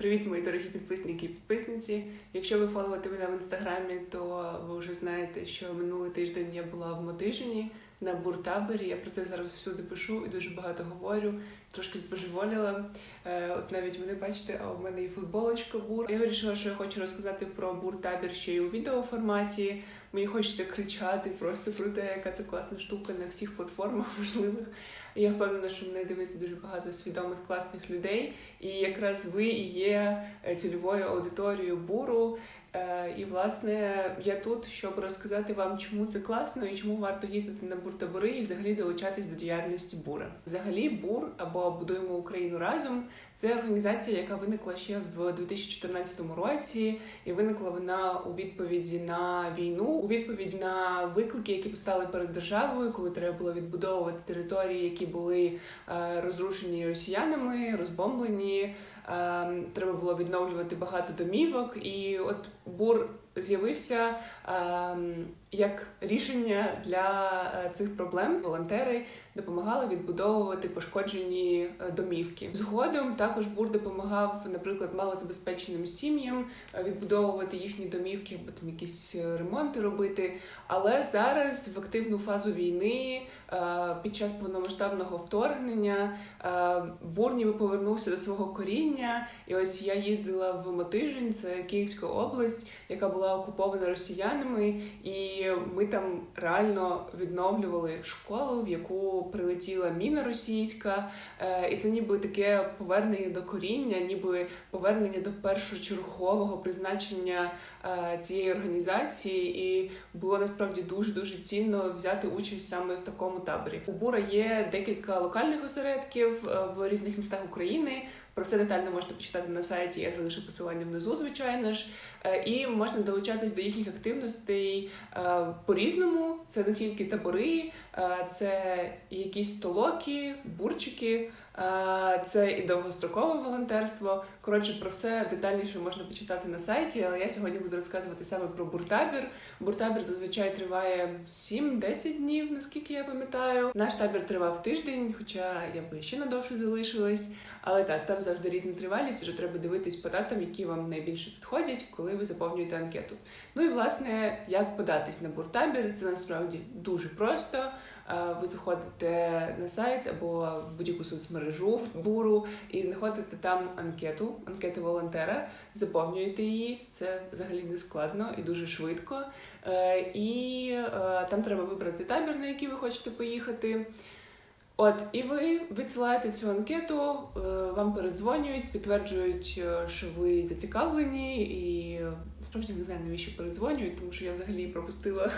Привіт, мої дорогі підписники і підписниці. Якщо ви фоловите мене в інстаграмі, то ви вже знаєте, що минулий тиждень я була в Мотижині на буртаборі. Я про це зараз всюди пишу і дуже багато говорю. Трошки збожеволіла. Е, От навіть вони бачите, а у мене і футболочка бур. Я вирішила, що я хочу розказати про буртабір ще й у відеоформаті. Мені хочеться кричати просто про те, яка це класна штука на всіх платформах можливих. І я впевнена, що мене дивиться дуже багато свідомих класних людей. І якраз ви і є е, цільовою аудиторією буру. Е, І власне я тут, щоб розказати вам, чому це класно і чому варто їздити на буртабори і взагалі долучатись до діяльності бура. Взагалі, бур або будуємо Україну разом. Це організація, яка виникла ще в 2014 році, і виникла вона у відповіді на війну, у відповідь на виклики, які постали перед державою, коли треба було відбудовувати території, які були е, розрушені росіянами, розбомблені. Е, треба було відновлювати багато домівок, і от бур з'явився е, як рішення для цих проблем. Волонтери допомагали відбудовувати пошкоджені е, домівки. Згодом також бур допомагав, наприклад, малозабезпеченим сім'ям е, відбудовувати їхні домівки, або там якісь е, ремонти робити. Але зараз в активну фазу війни під час повномасштабного вторгнення бур ніби повернувся до свого коріння. І ось я їздила в Мотижин, це Київська область, яка була окупована росіянами, і ми там реально відновлювали школу, в яку прилетіла міна російська. Е, І це ніби таке повернення до коріння, ніби повернення до першочергового призначення е, цієї організації. І було насправді дуже дуже цінно взяти участь саме в такому таборі. У Бура є декілька локальних осередків е, в різних містах України. Про все детально можна почитати на сайті. Я залишу посилання внизу, звичайно ж. І можна долучатись до їхніх активностей е, по-різному. Це не тільки табори, це якісь толоки, бурчики, це і довгострокове волонтерство. Коротше, про все детальніше можна почитати на сайті, але я сьогодні буду розказувати саме про буртабір. Буртабір зазвичай триває 7-10 днів, наскільки я пам'ятаю. Наш табір тривав тиждень, хоча я би ще надовше залишилась. Але так, там завжди різна тривалість, вже треба дивитись по датам, які вам найбільше підходять, коли ви заповнюєте анкету. Ну і власне, як податись на буртабір, це насправді дуже просто. Е, Ви заходите на сайт або будь-яку соцмережу в буру і знаходите там анкету, анкету волонтера, заповнюєте її. Це взагалі не складно і дуже швидко. Е, І е, там треба вибрати табір, на який ви хочете поїхати. От, і ви відсилаєте цю анкету, вам передзвонюють, підтверджують, що ви зацікавлені, і насправді не знаю, навіщо передзвонюють, тому що я взагалі пропустила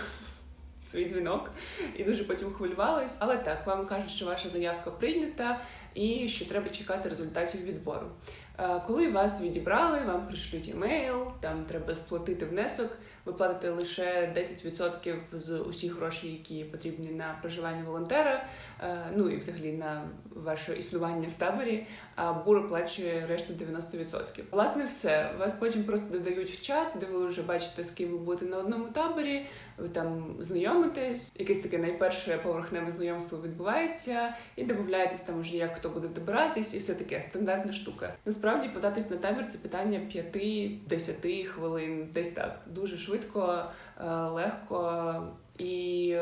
свій дзвінок і дуже потім хвилювалась. Але так, вам кажуть, що ваша заявка прийнята і що треба чекати результатів відбору. Е, Коли вас відібрали, вам пришлють емейл, там треба сплатити внесок. Ви платите лише 10% з усіх грошей, які потрібні на проживання волонтера, е, ну і взагалі на ваше існування в таборі. А бур оплачує решту 90%. Власне, все. Вас потім просто додають в чат, де ви вже бачите, з ким ви будете на одному таборі. Ви там знайомитесь, якесь таке найперше поверхневе знайомство відбувається, і домовляєтесь там уже, як хто буде добиратись, і все таке стандартна штука. Насправді податись на табір це питання 5-10 хвилин, десь так. Дуже швидко, е, легко. І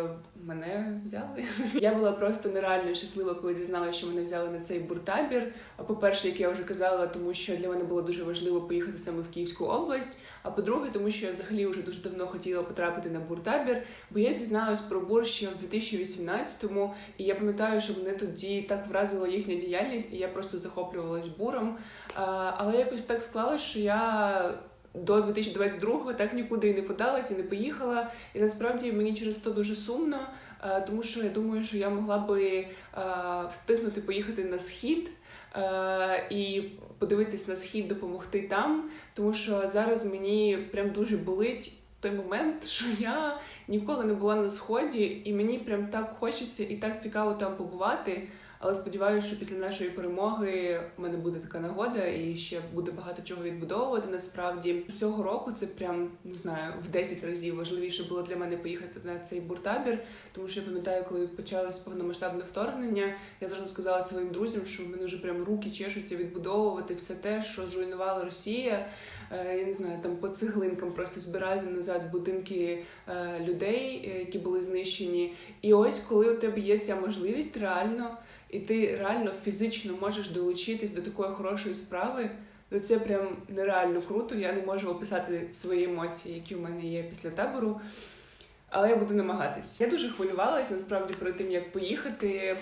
мене взяли. Я була просто нереально щаслива, коли дізналася, що мене взяли на цей буртабір. По-перше, як я вже казала, тому що для мене було дуже важливо поїхати саме в Київську область. А по-друге, тому що я взагалі вже дуже давно хотіла потрапити на буртабір, бо я дізналась про бур ще в 2018-му, і я пам'ятаю, що мене тоді так вразила їхня діяльність, і я просто захоплювалась буром. Але якось так склалось, що я до 2022-го так нікуди і не подалась і не поїхала. І насправді мені через то дуже сумно, е, тому що я думаю, що я могла би е, встигнути поїхати на схід. е, І подивитись на схід, допомогти там, тому що зараз мені прям дуже болить той момент, що я ніколи не була на сході, і мені прям так хочеться і так цікаво там побувати. Але сподіваюся, що після нашої перемоги в мене буде така нагода і ще буде багато чого відбудовувати. Насправді цього року це прям не знаю в 10 разів важливіше було для мене поїхати на цей буртабір, тому що я пам'ятаю, коли почалось повномасштабне вторгнення, я зразу сказала своїм друзям, що в мене вже прям руки чешуться відбудовувати все те, що зруйнувала Росія. Е, я не знаю, там по цеглинкам просто збирати назад будинки е, людей, е, які були знищені. І ось коли у тебе є ця можливість реально, і ти реально фізично можеш долучитись до такої хорошої справи. то Це прям нереально круто. Я не можу описати свої емоції, які у мене є після табору. Але я буду намагатись. Я дуже хвилювалась насправді перед тим, як поїхати.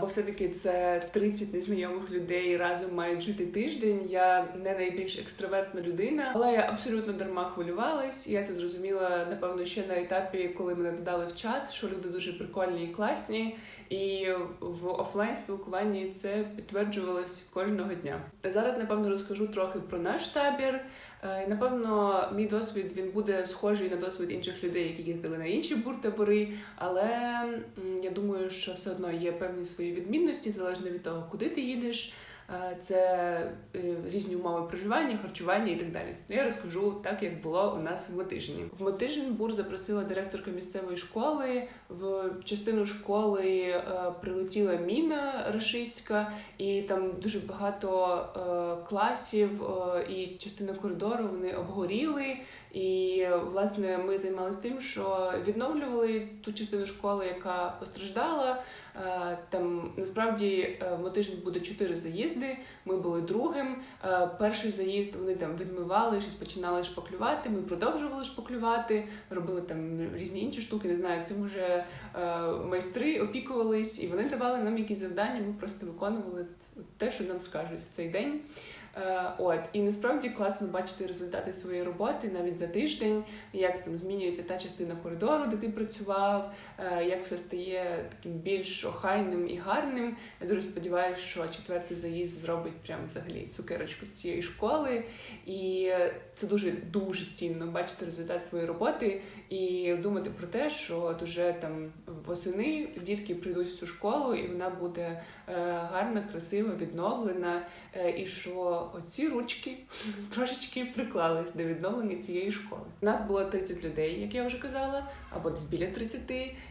Бо все-таки це 30 незнайомих людей разом мають жити тиждень. Я не найбільш екстравертна людина, але я абсолютно дарма хвилювалась. Я це зрозуміла напевно ще на етапі, коли мене додали в чат, що люди дуже прикольні і класні. І в офлайн спілкуванні це підтверджувалось кожного дня. Зараз напевно розкажу трохи про наш табір. Е, напевно, мій досвід він буде схожий на досвід інших людей, які їздили на інші буртабори, але я думаю, що все одно є певні свої відмінності залежно від того, куди ти їдеш. Е, це е, різні умови проживання, харчування і так далі. Я розкажу так, як було у нас в Мотижні. В Мотижин бур запросила директорка місцевої школи. В частину школи е, прилетіла міна рашистська, і там дуже багато класів і частина коридору вони обгоріли. І власне ми займалися тим, що відновлювали ту частину школи, яка постраждала. Е, там насправді е, в тиждень буде чотири заїзди. Ми були другим. Е, перший заїзд вони там відмивали, щось починали шпаклювати. Ми продовжували шпаклювати, робили там різні інші штуки. Не знаю, цим вже майстри опікувались, і вони давали нам якісь завдання. Ми просто виконували те, що нам скажуть в цей день. Е, от і насправді класно бачити результати своєї роботи навіть за тиждень, як там змінюється та частина коридору, де ти працював, е, як все стає таким більш охайним і гарним. Я дуже сподіваюся, що четвертий заїзд зробить прям взагалі цукерочку з цієї школи, і це дуже дуже цінно бачити результат своєї роботи і думати про те, що от уже там восени дітки прийдуть в цю школу, і вона буде е, гарна, красива, відновлена. І що оці ручки трошечки приклались до відновлення цієї школи. У нас було 30 людей, як я вже казала, або десь біля 30,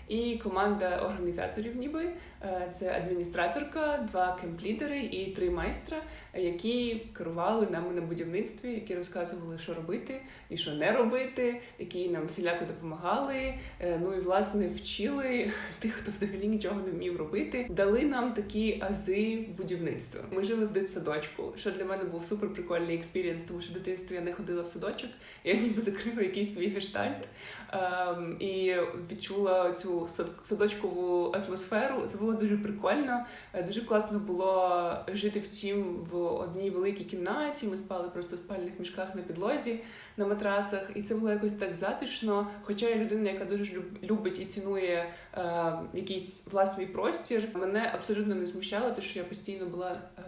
і команда організаторів, ніби е, це адміністраторка, два кемплідери і три майстра, які керували нами на будівництві, які розказували, що робити і що не робити, які нам всіляко допомагали. Е, ну і власне вчили тих, хто взагалі нічого не вмів робити. Дали нам такі ази будівництва. Ми жили в дитсадочку, що для мене був супер прикольний експірієнс, тому що в дитинстві я не ходила в садочок, я ніби закрила якийсь свій гештальт. Ем, і відчула цю садочкову атмосферу. Це було дуже прикольно. Е, дуже класно було жити всім в одній великій кімнаті. Ми спали просто в спальних мішках на підлозі на матрасах, і це було якось так затишно. Хоча я людина, яка дуже любить і цінує е, якийсь власний простір, мене абсолютно не смущало, те, що я постійно була е,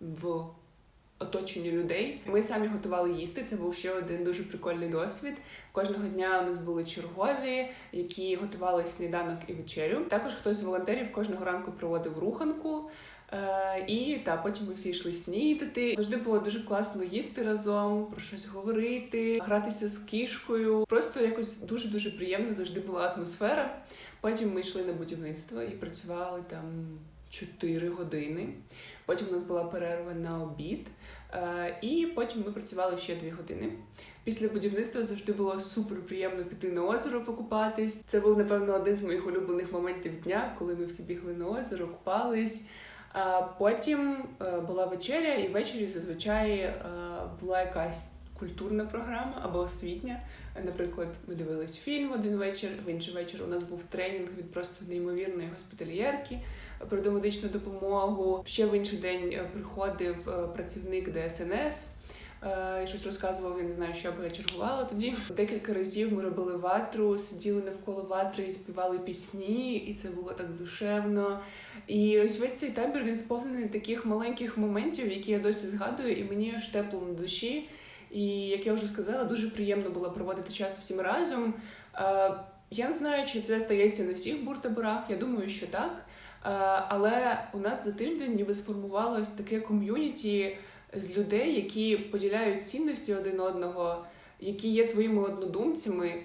в оточенні людей. Ми самі готували їсти. Це був ще один дуже прикольний досвід. Кожного дня у нас були чергові, які готували сніданок і вечерю. Також хтось з волонтерів кожного ранку проводив руханку. Е, і та потім ми всі йшли снідати. Завжди було дуже класно їсти разом, про щось говорити, гратися з кішкою. Просто якось дуже дуже приємна завжди була атмосфера. Потім ми йшли на будівництво і працювали там 4 години. Потім у нас була перерва на обід, е, і потім ми працювали ще 2 години. Після будівництва завжди було супер приємно піти на озеро покупатись. Це був напевно один з моїх улюблених моментів дня, коли ми всі бігли на озеро, купались. А потім е, була вечеря, і ввечері зазвичай е, була якась культурна програма або освітня. Наприклад, ми дивились фільм один вечір. В інший вечір у нас був тренінг від просто неймовірної госпітальєрки про домедичну допомогу. Ще в інший день е, приходив працівник ДСНС. І щось розказував, я не знаю, що бо я чергувала тоді. Декілька разів ми робили ватру, сиділи навколо ватри і співали пісні, і це було так душевно. І ось весь цей табір він сповнений таких маленьких моментів, які я досі згадую, і мені аж тепло на душі. І як я вже сказала, дуже приємно було проводити час всім разом. Я не знаю, чи це стається на всіх буртаборах. Я думаю, що так. Але у нас за тиждень ніби сформувалось таке ком'юніті з людей, які поділяють цінності один одного, які є твоїми однодумцями.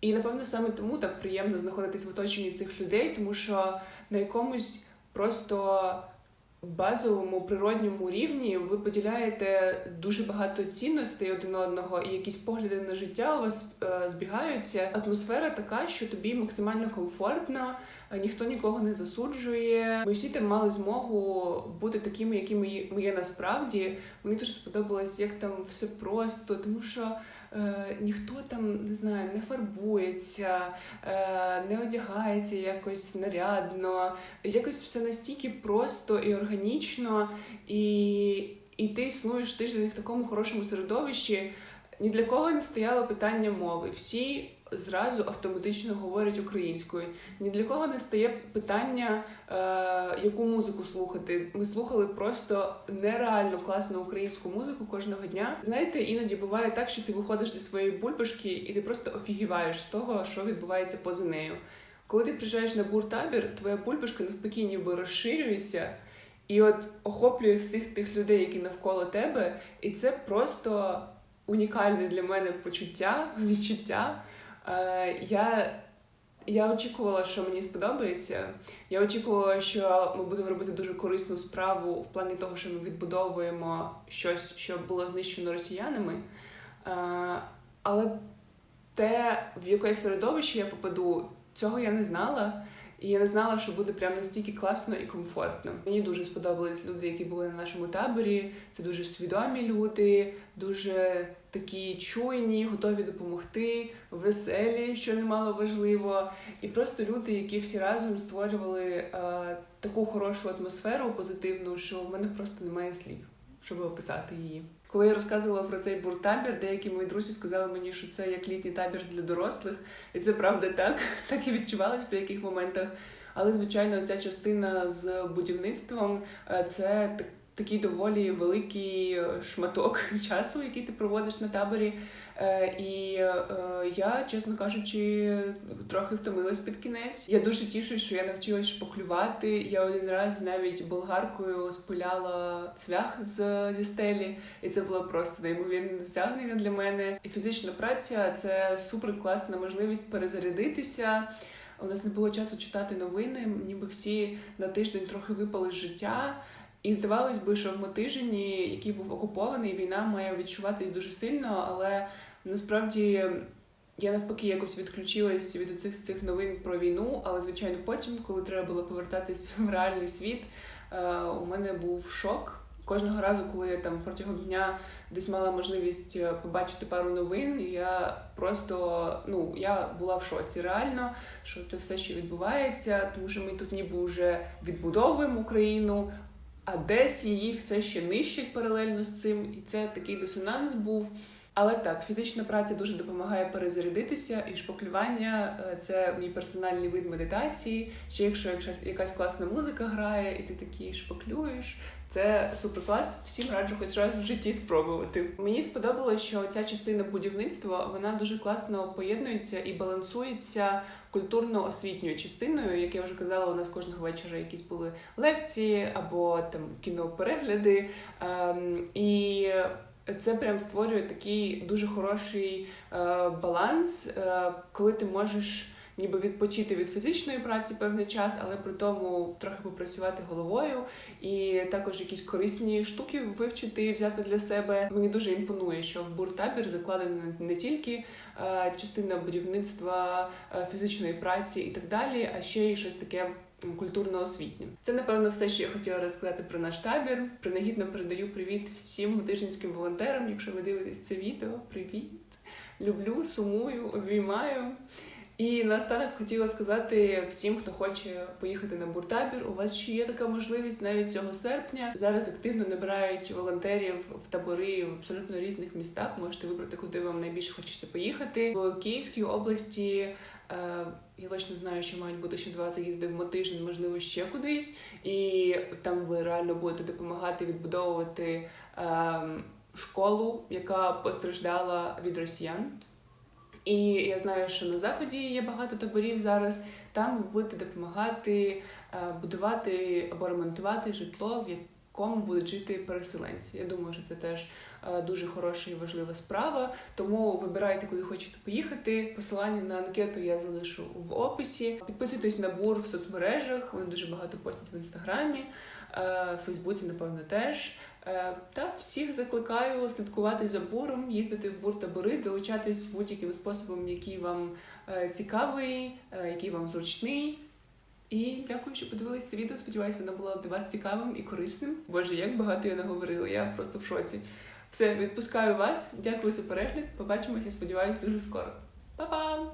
І напевно саме тому так приємно знаходитись в оточенні цих людей, тому що на якомусь просто базовому природньому рівні ви поділяєте дуже багато цінностей один одного, і якісь погляди на життя у вас е, збігаються. Атмосфера така, що тобі максимально комфортно, ніхто нікого не засуджує. Ми всі там мали змогу бути такими, якими ми є насправді. Мені дуже сподобалось, як там все просто, тому що. Е, ніхто там не знаю, не фарбується, е, не одягається якось нарядно, якось все настільки просто і органічно, і, і ти існуєш тиждень в такому хорошому середовищі. Ні для кого не стояло питання мови. Всі зразу автоматично говорять українською. Ні для кого не стає питання, е, яку музику слухати. Ми слухали просто нереально класну українську музику кожного дня. Знаєте, іноді буває так, що ти виходиш зі своєї бульбашки і ти просто офігіваєш з того, що відбувається поза нею. Коли ти приїжджаєш на буртабір, твоя бульбашка навпаки ніби розширюється. І от охоплює всіх тих людей, які навколо тебе, і це просто унікальне для мене почуття, відчуття. Я я очікувала, що мені сподобається. Я очікувала, що ми будемо робити дуже корисну справу в плані того, що ми відбудовуємо щось, що було знищено росіянами. Але те, в яке середовище я попаду, цього я не знала. І я не знала, що буде прям настільки класно і комфортно. Мені дуже сподобались люди, які були на нашому таборі. Це дуже свідомі люди, дуже такі чуйні, готові допомогти, веселі, що немало важливо, і просто люди, які всі разом створювали е, таку хорошу атмосферу позитивну, що в мене просто немає слів, щоб описати її. Коли я розказувала про цей буртабір, деякі мої друзі сказали мені, що це як літній табір для дорослих, і це правда так, так і відчувалось в деяких моментах. Але, звичайно, ця частина з будівництвом е, це такий доволі великий шматок часу, який ти проводиш на таборі. Е, і е, я, чесно кажучи, трохи втомилась під кінець. Я дуже тішусь, що я навчилась шпаклювати. Я один раз навіть болгаркою спиляла цвях з зі стелі, і це було просто неймовірне досягнення для мене. І фізична праця це супер класна можливість перезарядитися. У нас не було часу читати новини, ніби всі на тиждень трохи випали з життя. І здавалось би, що в Мотижині, який був окупований, війна має відчуватись дуже сильно, але насправді я навпаки якось відключилась від цих цих новин про війну. Але звичайно, потім, коли треба було повертатись в реальний світ, е, у мене був шок. Кожного разу, коли я там протягом дня десь мала можливість е, побачити пару новин, я просто ну я була в шоці реально, що це все ще відбувається, тому що ми тут ніби вже відбудовуємо Україну, а десь її все ще нищать паралельно з цим, і це такий дисонанс був. Але так, фізична праця дуже допомагає перезарядитися, і шпаклювання е, це мій персональний вид медитації. Ще якщо якась класна музика грає, і ти такий шпаклюєш, це суперклас. Всім раджу хоч раз в житті спробувати. Мені сподобалося, що ця частина будівництва вона дуже класно поєднується і балансується культурно-освітньою частиною. Як я вже казала, у нас кожного вечора якісь були лекції або там кіноперегляди. Ем, і це прям створює такий дуже хороший е, баланс, е, коли ти можеш ніби відпочити від фізичної праці певний час, але при тому трохи попрацювати головою і також якісь корисні штуки вивчити взяти для себе. Мені дуже імпонує, що в буртабір закладена не тільки е, частина будівництва фізичної праці і так далі, а ще й щось таке. Культурно-освітнє. Це, напевно, все, що я хотіла розказати про наш табір. Принагідно передаю привіт всім тижненським волонтерам. Якщо ви дивитесь це відео, привіт! Люблю, сумую, обіймаю. І наостанок хотіла сказати всім, хто хоче поїхати на буртабір. У вас ще є така можливість навіть цього серпня. Зараз активно набирають волонтерів в табори в абсолютно різних містах. Можете вибрати, куди вам найбільше хочеться поїхати. В Київській області е, я точно знаю, що мають бути ще два заїзди в Мотижин, можливо, ще кудись, і там ви реально будете допомагати відбудовувати ем, школу, яка постраждала від росіян. І я знаю, що на заході є багато таборів зараз. Там ви будете допомагати е, будувати або ремонтувати житло, в якому будуть жити переселенці. Я думаю, що це теж е, дуже хороша і важлива справа. Тому вибирайте, куди хочете поїхати. Посилання на анкету я залишу в описі. Підписуйтесь на бур в соцмережах. Вони дуже багато постять в інстаграмі, е, в Фейсбуці, напевно, теж. Е, Та всіх закликаю слідкувати за буром, їздити в буртабори, долучатись будь-яким способом, який вам цікавий, який вам зручний. І дякую, що подивились це відео. Сподіваюсь, воно було для вас цікавим і корисним. Боже, як багато я наговорила, я просто в шоці. Все, відпускаю вас. Дякую за перегляд. Побачимося, сподіваюсь, дуже скоро. Па-па!